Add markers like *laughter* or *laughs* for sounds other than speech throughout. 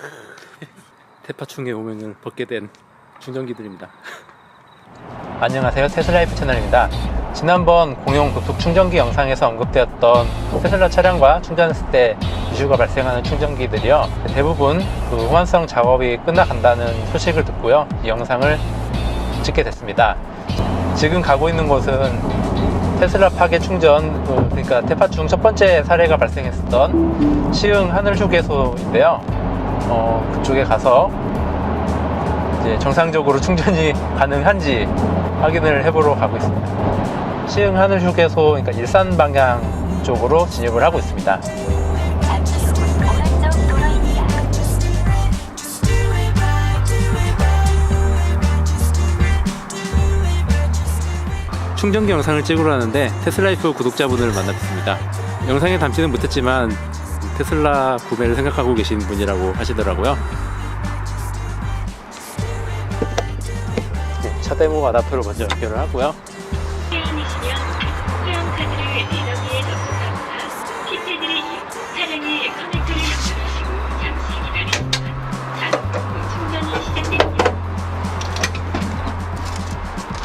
*laughs* 대파충에 오면은 벗게 된 충전기들입니다. *laughs* 안녕하세요. 테슬라이프 채널입니다. 지난번 공용 급속 충전기 영상에서 언급되었던 테슬라 차량과 충전했을 때 이슈가 발생하는 충전기들이요. 대부분 그 호환성 작업이 끝나간다는 소식을 듣고요. 이 영상을 찍게 됐습니다. 지금 가고 있는 곳은 테슬라 파괴 충전, 그, 그러니까 테파충 첫 번째 사례가 발생했었던 시흥 하늘휴게소인데요. 어, 그쪽에 가서 이제 정상적으로 충전이 *laughs* 가능한지 확인을 해보러 가고 있습니다. 시흥 하늘 휴게소, 그러니까 일산 방향 쪽으로 진입을 하고 있습니다. 충전기 영상을 찍으러 하는데 테슬라이프 구독자분을 만났습니다. 영상에 담지는 못했지만 테슬라 구매를 생각하고 계신 분이라고 하시더라고요. 네, 차 데모 아답터를 먼저 연결을 하고요.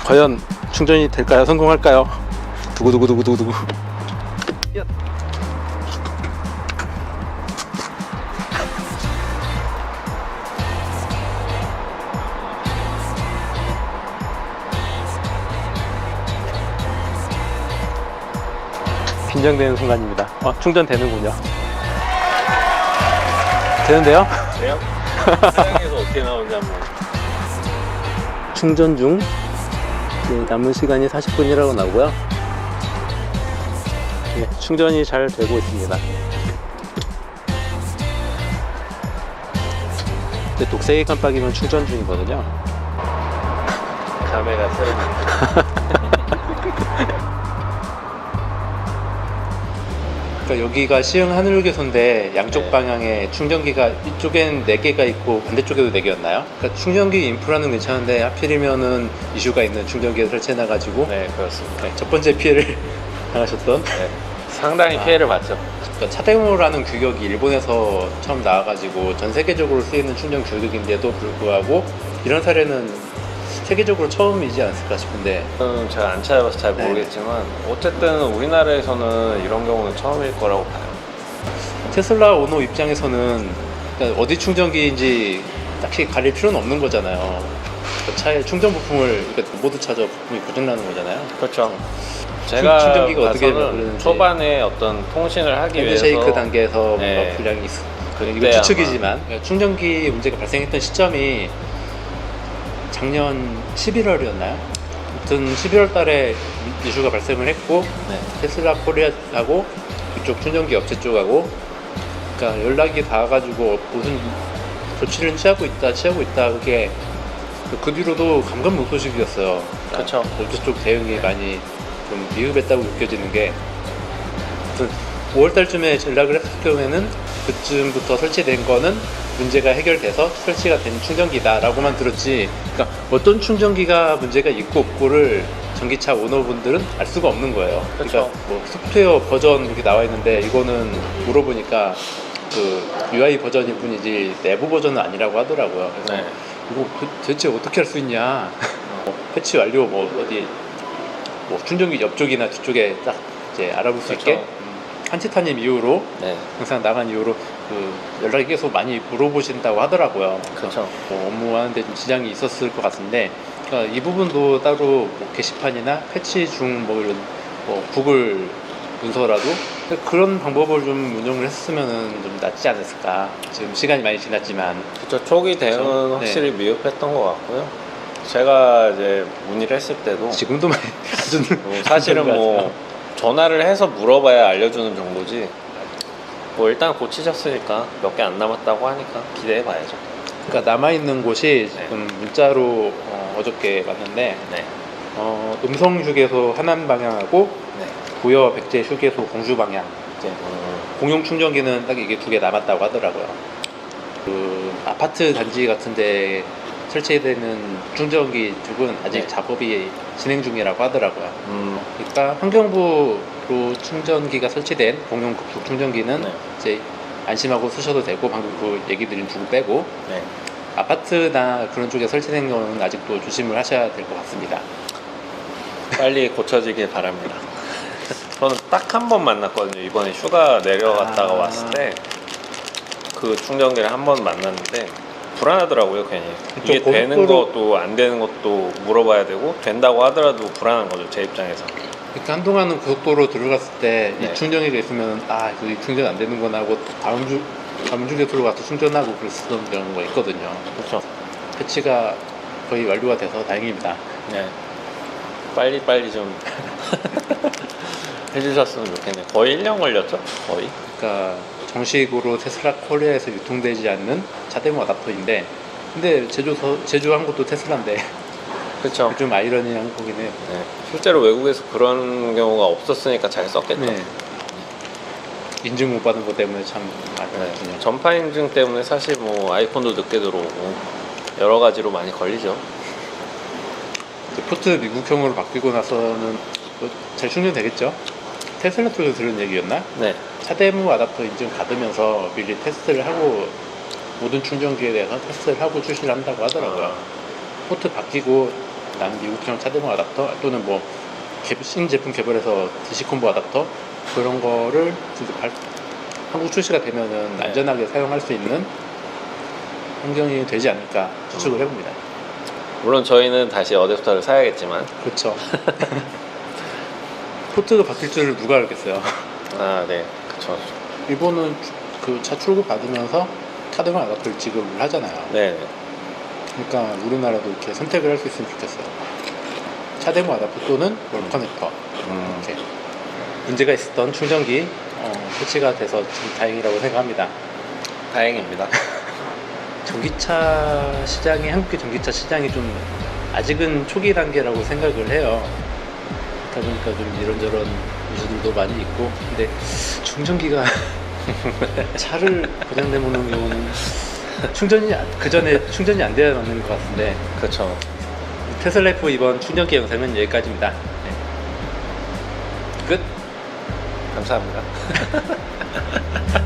과연 충전이 될까요? 성공할까요? 두구두구두구두구. 긴장되는 순간입니다. 어, 충전되는군요. 되는데요? 돼요? 사양에서 *laughs* 어떻게 나오는지 한번 충전 중 네, 남은 시간이 40분이라고 나오고요. 네, 충전이 잘 되고 있습니다. 근데 독세기 깜빡이면 충전 중이거든요. 자매가 쓰러 *laughs* 그러니까 여기가 시흥 하늘휴게소인데 양쪽 네. 방향에 충전기가 이쪽엔 4개가 있고 반대쪽에도 4개였나요? 그러니까 충전기 인프라는 괜찮은데 하필이면은 이슈가 있는 충전기를 설치해놔가지고 네 그렇습니다 네, 첫 번째 피해를 *laughs* 당하셨던 네. 상당히 아. 피해를 봤죠 그러니까 차대모라는 규격이 일본에서 처음 나와가지고 전 세계적으로 쓰이는 충전 규격인데도 불구하고 이런 사례는 세계적으로 처음이지 않을까 싶은데 저는 제가 안 찾아봐서 잘 네. 모르겠지만 어쨌든 우리나라에서는 이런 경우는 처음일 거라고 봐요 테슬라 오너 입장에서는 그러니까 어디 충전기인지 딱히 가릴 필요는 없는 거잖아요. 그 차에 충전 부품을 그러니까 모두 찾아 부품이 고장나는 거잖아요. 그렇죠 제가 충전기가 어떻게 흐르는지. 초반에 어떤 통신을 하기 핸드 위해서 쉐이크 단계에서 네. 뭔가 불량이 있어. 그때 이거 아마- 추측이지만 충전기 문제가 발생했던 시점이 작년 11월이었나요? 아무튼 11월 달에 이슈가 발생을 했고 네. 테슬라 코리아하고 그쪽 충전기 업체 쪽하고 그러니까 연락이 닿아가지고 무슨 조치를 취하고 있다 취하고 있다 그게 그 뒤로도 감감무 소식이었어요. 그러니까 그쵸. 업체 쪽 대응이 많이 좀 미흡했다고 느껴지는 게 아무튼 5월 달쯤에 연락을 했을 경우에는 그쯤부터 설치된 거는 문제가 해결돼서 설치가 된 충전기다라고만 들었지 그러니까 어떤 충전기가 문제가 있고 없고를 전기차 오너분들은 알 수가 없는 거예요. 그러니까 그쵸. 뭐 소프트웨어 버전 이렇게 나와 있는데 이거는 물어보니까 그 UI 버전일 뿐이지 내부 버전은 아니라고 하더라고요. 그래서 네. 이거 그- 대체 어떻게 할 수 있냐? 뭐 패치 완료 뭐 어디 뭐 충전기 옆쪽이나 뒤쪽에 딱 이제 알아볼 수 그렇죠. 있게 한치타님 이후로 네. 영상 나간 이후로 그 연락이 계속 많이 물어보신다고 하더라고요. 그렇죠. 뭐 업무하는데 좀 지장이 있었을 것 같은데 그러니까 이 부분도 따로 뭐 게시판이나 패치 중 뭐 이런 뭐 구글 문서라도 그런 방법을 좀 운영을 했으면은 좀 낫지 않았을까. 지금 시간이 많이 지났지만 그쵸 초기 대응은 그쵸? 확실히 미흡했던 것 같고요 제가 이제 문의를 했을 때도 지금도 많이 *laughs* 아주 뭐 사실은 *laughs* 뭐 전화를 해서 물어봐야 알려주는 정도지 뭐 일단 고치셨으니까 몇 개 안 남았다고 하니까 기대해 봐야죠 그러니까 남아 있는 곳이 네. 지금 문자로 어, 어저께 왔는데 네. 어, 음성 휴게소 하남 방향하고 네. 부여 백제 휴게소 공주 방향 이제 음, 공용 충전기는 딱 이게 두 개 남았다고 하더라고요. 그 아파트 단지 같은데 설치되는 충전기 쪽은 아직 네. 작업이 진행 중이라고 하더라고요. 음, 그러니까 환경부로 충전기가 설치된 공용 급속 충전기는 네. 이제 안심하고 쓰셔도 되고 방금 그 얘기 드린 두고 빼고 네. 아파트나 그런 쪽에 설치된 경우는 아직도 조심을 하셔야 될 것 같습니다. 빨리 고쳐지길 바랍니다. 저는 딱 한 번 만났거든요. 이번에 휴가 내려갔다가 아. 왔을 때 그 충전기를 한 번 만났는데 불안하더라고요, 괜히. 이게 그쵸, 되는 것도 안 되는 것도 물어봐야 되고 된다고 하더라도 불안한 거죠, 제 입장에서. 그러니까 한동안은 고속도로 들어갔을 때이 네. 충전기가 있으면 아, 그 충전 안 되는구나 하고 다음 주 다음 주에 들어가서 충전하고 그랬었던 경우가 있거든요. 그렇죠. 패치가 거의 완료가 돼서 다행입니다. 네. 빨리 빨리 좀 *laughs* 해주셨으면 좋겠네요. 거의 1년 걸렸죠? 거의. 그러니까 정식으로 테슬라 코리아에서 유통되지 않는 차대모 아답터인데 근데 제조 제조한 것도 테슬라인데 그렇죠. *laughs* 좀 아이러니한 거긴 해요. 네. 실제로 외국에서 그런 경우가 없었으니까 잘 썼겠죠. 네. 인증 못 받은 것 때문에 참 네. 아쉽거든요. 전파 인증 때문에 사실 뭐 아이폰도 늦게 들어오고 여러 가지로 많이 걸리죠. 그 포트 미국형으로 바뀌고 나서는 뭐잘 충전되겠죠? 테슬라 쪽에서 들은 얘기였나? 네. 차대무 아답터 인증 받으면서 미리 테스트를 하고 모든 충전기에 대해서 테스트를 하고 출시를 한다고 하더라고요. 아. 포트 바뀌고 난 미국형 차대무 아답터 또는 뭐 개- 신제품 개발해서 디시콤보 아답터 그런 거를 이제 발- 한국 출시가 되면은 네. 안전하게 사용할 수 있는 환경이 되지 않을까 추측을 음. 해봅니다. 물론 저희는 다시 어댑터를 사야겠지만 그렇죠. *laughs* 포트가 바뀔 줄을 누가 알겠어요. 아, 네. 그쵸. 일본은 그 차 출고 받으면서 카드마 아답터를 지급을 하잖아요. 네. 네. 그러니까 우리나라도 이렇게 선택을 할 수 있으면 좋겠어요. 차대모 아답터 또는 월 커넥터 음, 이렇게 문제가 있었던 충전기 어, 패치가 돼서 좀 다행이라고 생각합니다. 다행입니다. *laughs* 전기차 시장이 한국의 전기차 시장이 좀 아직은 초기 단계라고 생각을 해요. 그러다 보니까 좀 이런저런 이슈들도 많이 있고 근데 충전기가 *laughs* 차를 고장 내보는 경우는 충전이 그 전에 충전이 안 돼야 맞는 것 같은데. 테슬라 F 이번 충전기 영상은 여기까지입니다. 네. 끝. 감사합니다. *laughs*